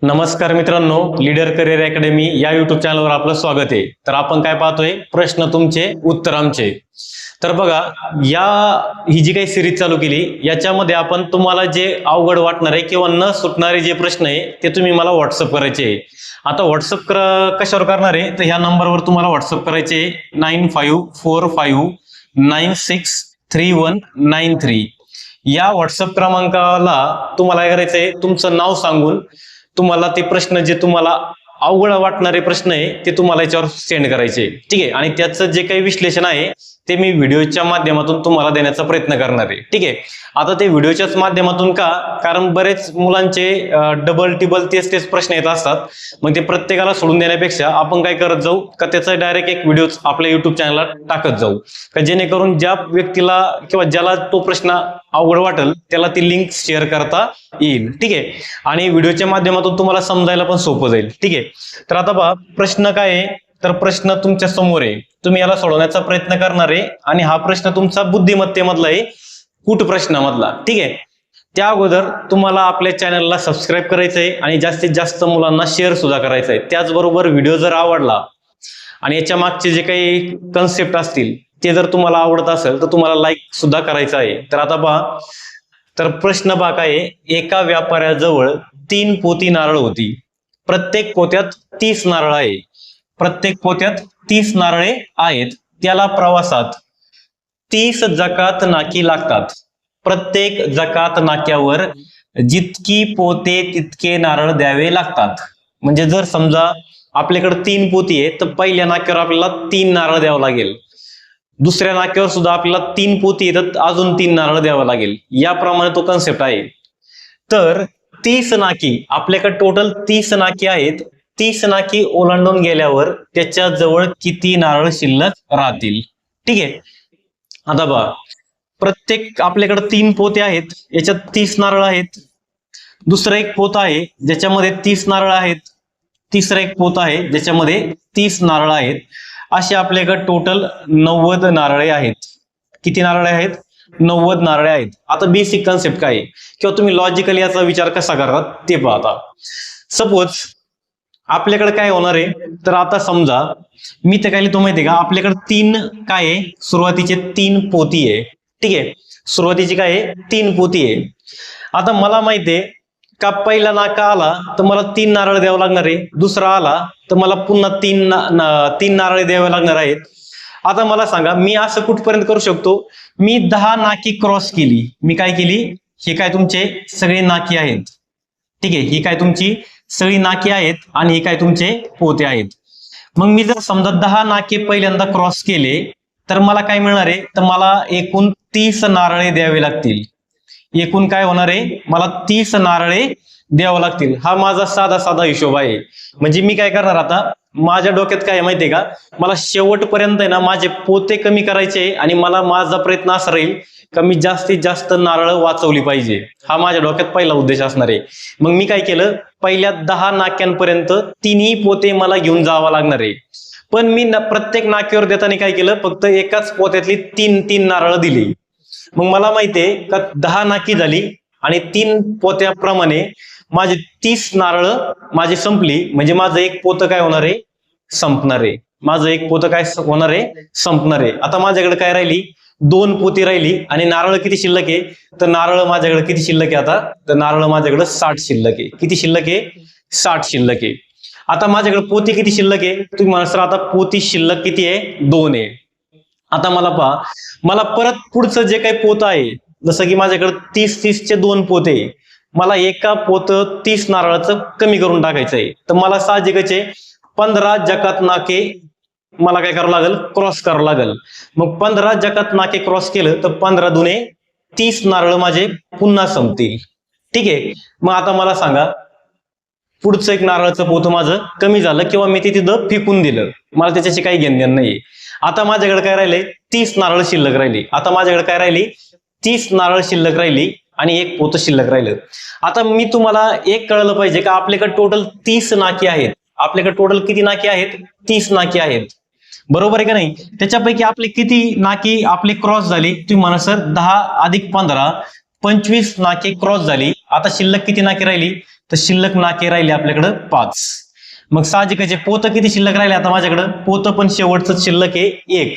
नमस्कार मित्रांनो leader career academy या युट्यूब चॅनलवर आपलं स्वागत आहे. तर आपण काय पाहतोय? प्रश्न तुमचे उत्तर आमचे. तर बघा या ही जी काही सिरीज चालू केली याच्यामध्ये आपण तुम्हाला जे अवघड वाटणार आहे किंवा न सुटणारे जे प्रश्न आहे ते तुम्ही मला व्हॉट्सअप करायचे आहे. आता व्हॉट्सअप कशावर करणार आहे? तर ह्या नंबरवर तुम्हाला व्हॉट्सअप करायचे nine five four five nine six three one nine three या व्हॉट्सअप क्रमांकाला तुम्हाला काय करायचंय? तुमचं नाव सांगून तुम्हाला ते प्रश्न जे तुम्हाला अवघड वाटणारे प्रश्न आहे ते तुम्हाला याच्यावर सेंड करायचे. ठीक आहे? आणि त्याचं जे काही विश्लेषण आहे ते मी व्हिडिओच्या माध्यमातून तुम्हाला देण्याचा प्रयत्न करणार आहे. ठीक आहे? आता ते व्हिडिओच्याच माध्यमातून का? कारण बरेच मुलांचे डबल टिबल तेच तेच प्रश्न येत असतात. मग ते प्रत्येकाला सोडून देण्यापेक्षा आपण काय करत जाऊ? का त्याचा डायरेक्ट एक व्हिडिओ आपल्या युट्यूब चॅनलला टाकत जाऊ? का जेणेकरून ज्या व्यक्तीला किंवा ज्याला तो प्रश्न अवघड वाटेल त्याला ती लिंक शेअर करता येईल. ठीक आहे? आणि व्हिडिओच्या माध्यमातून तुम्हाला समजायला पण सोपं जाईल. ठीक आहे? तर आता पहा प्रश्न काय आहे? तर प्रश्न तुमच्यासमोर आहे. तुम्ही याला सोडवण्याचा प्रयत्न करणार आहे आणि हा प्रश्न तुमचा बुद्धिमत्तेमधला आहे कूट प्रश्नामधला. ठीक आहे? त्या अगोदर तुम्हाला आपल्या चॅनलला सबस्क्राईब करायचं आहे आणि जास्तीत जास्त मुलांना शेअर सुद्धा करायचं आहे. त्याचबरोबर व्हिडिओ जर आवडला आणि याच्या मागचे जे काही कन्सेप्ट असतील ते जर तुम्हाला आवडत असेल तर तुम्हाला लाईक सुद्धा करायचं आहे. तर आता पहा. तर प्रश्न पहा काय आहे एका व्यापाऱ्याजवळ तीन पोती नारळ होती. प्रत्येक पोत्यात तीस नारळ आहे. प्रत्येक पोत्यात तीस नारळे आहेत. त्याला प्रवासात तीस जकात नाकी लागतात. प्रत्येक जकात नाक्यावर जितकी पोते तितके नारळ द्यावे लागतात. म्हणजे जर समजा आपल्याकडे तीन पोती आहे तर पहिल्या नाक्यावर आपल्याला तीन नारळ द्यावं लागेल. दुसऱ्या नाक्यावर सुद्धा आपल्याला तीन पोती येतात अजून तीन नारळ द्यावं लागेल. याप्रमाणे तो कन्सेप्ट आहे. तर तीस नाकी आपल्याकडे टोटल तीस नाकी आहेत. तीस नाकी ओलांडून गेल्यावर त्याच्याजवळ किती नारळ शिल्लक राहतील? ठीक आहे. आता बघा. प्रत्येक आपल्याकडे तीन पोते आहेत. याच्यात तीस नारळ आहेत. दुसरा एक पोत आहे ज्याच्यामध्ये तीस नारळ आहेत. तिसरा एक पोत आहे ज्याच्यामध्ये तीस नारळ आहेत. असे आपल्याकडे टोटल नव्वद नारळे आहेत. किती नारळे आहेत? नव्वद नारळे आहेत. आता बेसिक कन्सेप्ट काय आहे? किंवा तुम्ही लॉजिकली याचा विचार कसा करतात? ते पाहता. सपोज आपल्याकडे काय होणार आहे? तर आता समजा मी ते काय लिहितो माहितीये का? आपल्याकडे तीन काय आहे? सुरुवातीचे तीन पोती आहे. ठीक आहे? सुरुवातीची काय आहे? तीन पोती आहे. आता मला माहितीये का पहिला नाका आला तर मला तीन नारळ द्यावं लागणार आहे. दुसरा आला तर मला पुन्हा तीन ना- ना- तीन नारळे द्यावे लागणार आहेत. आता मला सांगा मी असं कुठपर्यंत करू शकतो? मी दहा नाकी क्रॉस केली. मी काय केली? हे काय तुमचे सगळे नाकी आहेत. ठीक आहे? ही काय तुमची सगळी नाके आहेत आणि हे काय तुमचे पोते आहेत. मग मी जर समजा दहा नाके पहिल्यांदा क्रॉस केले तर मला काय मिळणार आहे? तर मला एकूण तीस नारळे द्यावे लागतील. एकूण काय होणार आहे? मला तीस नारळे द्यावं लागतील. हा माझा साधा साधा हिशोब आहे. म्हणजे मी काय करणार आता? माझ्या डोक्यात काय माहितीये का? मला शेवटपर्यंत आहे ना माझे पोते कमी करायचे आणि मला माझा प्रयत्न असा राहील का मी जास्तीत जास्त नारळ वाचवली पाहिजे. हा माझ्या डोक्यात पहिला उद्देश असणार आहे. मग मी काय केलं? पहिल्या दहा नाक्यांपर्यंत तिन्ही पोते मला घेऊन जावं लागणार आहे. पण मी ना प्रत्येक नाक्यावर देताना काय केलं? फक्त एकाच पोत्यातली तीन तीन नारळ दिली. मग मला माहितीये का दहा नाकी झाली आणि तीन पोत्याप्रमाणे माझे तीस नारळ माझी संपली. म्हणजे माझं एक पोतं काय होणार आहे? संपणार आहे. माझं एक पोतं काय होणार आहे? संपणार आहे. आता माझ्याकडे काय राहिली? दोन पोती राहिली आणि नारळ किती शिल्लक आहे? तर नारळ माझ्याकडे किती शिल्लक आहे आता? तर नारळ माझ्याकडे साठ शिल्लक आहे. किती शिल्लक आहे? साठ शिल्लक आहे. आता माझ्याकडे पोती किती शिल्लक आहे? तुम्ही म्हणा सर आता पोती शिल्लक किती आहे? दोन आहे. आता मला पहा. मला परत पुढचं जे काही पोत आहे जसं की माझ्याकडे तीस तीसचे दोन पोते आहे. मला एका पोत तीस नारळाचं कमी करून टाकायचं आहे. तर मला साहजिकच आहे पंधरा जकात नाके मला काय करावं लागेल? क्रॉस करावं लागेल. मग पंधरा जगात नाके क्रॉस केलं तर पंधरा दुने तीस नारळ माझे पुन्हा संपतील. ठीक आहे? मग आता मला सांगा पुढचं एक नारळाचं पोतं माझं कमी झालं किंवा मी ते तिथं फेकून दिलं. मला त्याच्याशी काही घेणं नाही नाहीये. आता माझ्याकडे काय राहिले? तीस नारळ शिल्लक राहिली. आता माझ्याकडे काय राहिली? तीस नारळ शिल्लक राहिली आणि एक पोतं शिल्लक राहिलं. आता मी तुम्हाला एक कळलं पाहिजे का आपल्याकडे टोटल तीस नाकी आहेत. आपल्याकडे टोटल किती नाकी आहेत? तीस नाकी आहेत. बरोबर आहे का नाही? त्याच्यापैकी आपले किती नाकी आपली क्रॉस झाली? तुम्ही म्हणा सर दहा अधिक पंधरा पंचवीस नाके क्रॉस झाली. आता शिल्लक किती नाके राहिली? तर शिल्लक नाके राहिली आपल्याकडं पाच. मग साहजिकचे आहे पोतं किती शिल्लक राहिले आता माझ्याकडं? पोतं पण शेवटचं शिल्लक आहे एक.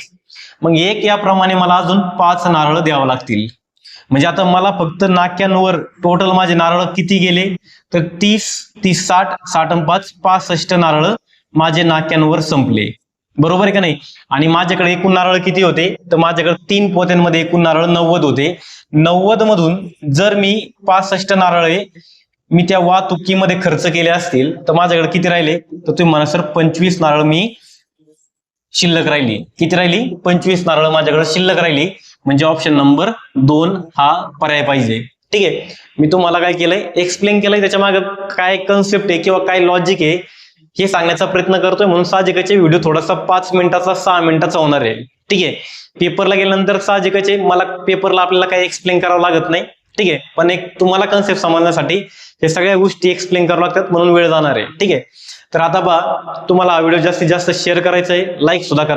मग एक याप्रमाणे मला अजून पाच नारळ द्यावं लागतील. म्हणजे आता मला फक्त नाक्यांवर टोटल माझे नारळ किती गेले? तर तीस तीस साठ साठ पाच पासष्ट नारळ माझे नाक्यांवर संपले. बरोबर आहे का नाही? आणि माझ्याकडे एकूण नारळ किती होते? तर माझ्याकडे तीन पोत्यांमध्ये एकूण नारळ नव्वद होते. नव्वद मधून जर मी पासष्ट नारळे मी त्या वाहतुकीमध्ये खर्च केले असतील तर माझ्याकडे किती राहिले? तर तुम्ही म्हणा सर पंचवीस नारळ मी शिल्लक राहिली. किती राहिली? पंचवीस नारळ माझ्याकडे शिल्लक राहिली. म्हणजे ऑप्शन नंबर दोन हा पर्याय पाहिजे. ठीक आहे. मी तुम्हाला काय केलंय? एक्सप्लेन केलंय त्याच्यामागे. काय कन्सेप्ट आहे किंवा काय लॉजिक आहे? हे सांगण्याचा प्रयत्न करतोय. म्हणून साहजिकाचे व्हिडिओ थोडासा पाच मिनिटाचा सहा मिनिटाचा होणार आहे. ठीक आहे? पेपरला गेल्यानंतर साहजिकाचे मला पेपरला आपल्याला काही एक्सप्लेन करावं लागत नाही. ठीक आहे? पण एक तुम्हाला कन्सेप्ट समजण्यासाठी हे सगळ्या गोष्टी एक्सप्लेन करावं लागतात म्हणून वेळ जाणार आहे. ठीक आहे? तर आता बा तुम्हाला हा व्हिडिओ जास्तीत जास्त शेअर करायचा आहे. लाईक सुद्धा करा.